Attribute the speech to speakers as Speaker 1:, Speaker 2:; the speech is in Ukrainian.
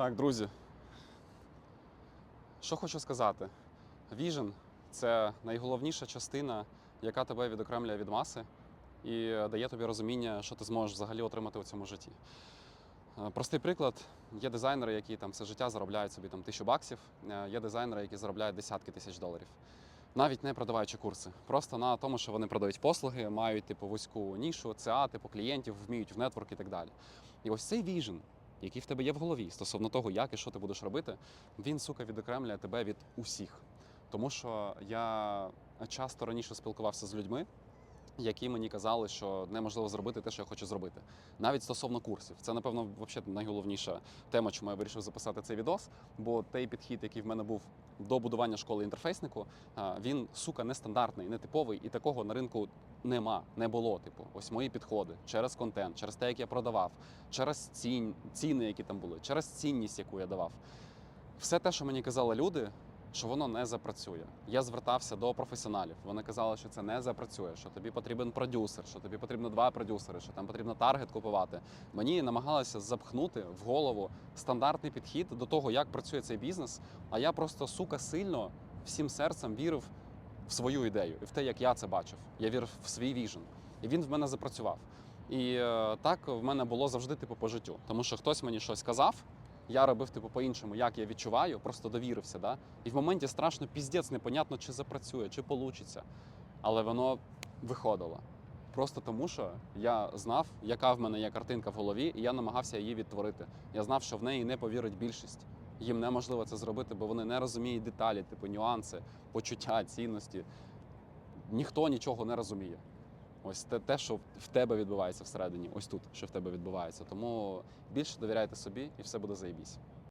Speaker 1: Так, друзі. Що хочу сказати? Vision – це найголовніша частина, яка тебе відокремлює від маси і дає тобі розуміння, що ти зможеш взагалі отримати у цьому житті. Е, Простий приклад: є дизайнери, які там все життя заробляють собі там тисячу баксів, е, є дизайнери, які заробляють десятки тисяч доларів. Навіть не продаваючи курси, просто на тому, що вони продають послуги, мають типу вузьку нішу, ЦА, типу клієнтів, вміють в нетворк і так далі. І ось цей віжен, який в тебе є в голові стосовно того, як і що ти будеш робити, він сука відокремлює тебе від усіх. Тому що я часто раніше спілкувався з людьми, які мені казали, що неможливо зробити те, що я хочу зробити. Навіть стосовно курсів. Це, напевно, взагалі найголовніша тема, чому я вирішив записати цей відос. Бо той підхід, який в мене був до будування школи інтерфейснику, він сука нестандартний, нетиповий, і такого на ринку нема, не було. Типу, ось мої підходи через контент, через те, як я продавав, через цін, ціни, які там були, через цінність, яку я давав. Все те, що мені казали люди, що воно не запрацює. Я звертався до професіоналів. Вони казали, що це не запрацює, що тобі потрібен продюсер, що тобі потрібно два продюсери, що там потрібно таргет купувати. Мені намагалися запхнути в голову стандартний підхід до того, як працює цей бізнес. А я просто сука сильно всім серцем вірив в свою ідею і в те, як я це бачив. Я вірив в свій віжен. І він в мене запрацював. І е, так в мене було завжди типу по життю. Тому що хтось мені щось казав, я робив типу по-іншому, як я відчуваю, просто довірився. Да? І в моменті страшно піздець, непонятно, чи запрацює, чи получиться. Але воно виходило. Просто тому, що я знав, яка в мене є картинка в голові, і я намагався її відтворити. Я знав, що в неї не повірить більшість. Їм неможливо це зробити, бо вони не розуміють деталі, типу нюанси, почуття, цінності. Ніхто нічого не розуміє. Ось те, те, що в тебе відбувається всередині, ось тут, що в тебе відбувається. Тому більше довіряйте собі, і все буде заєбісь.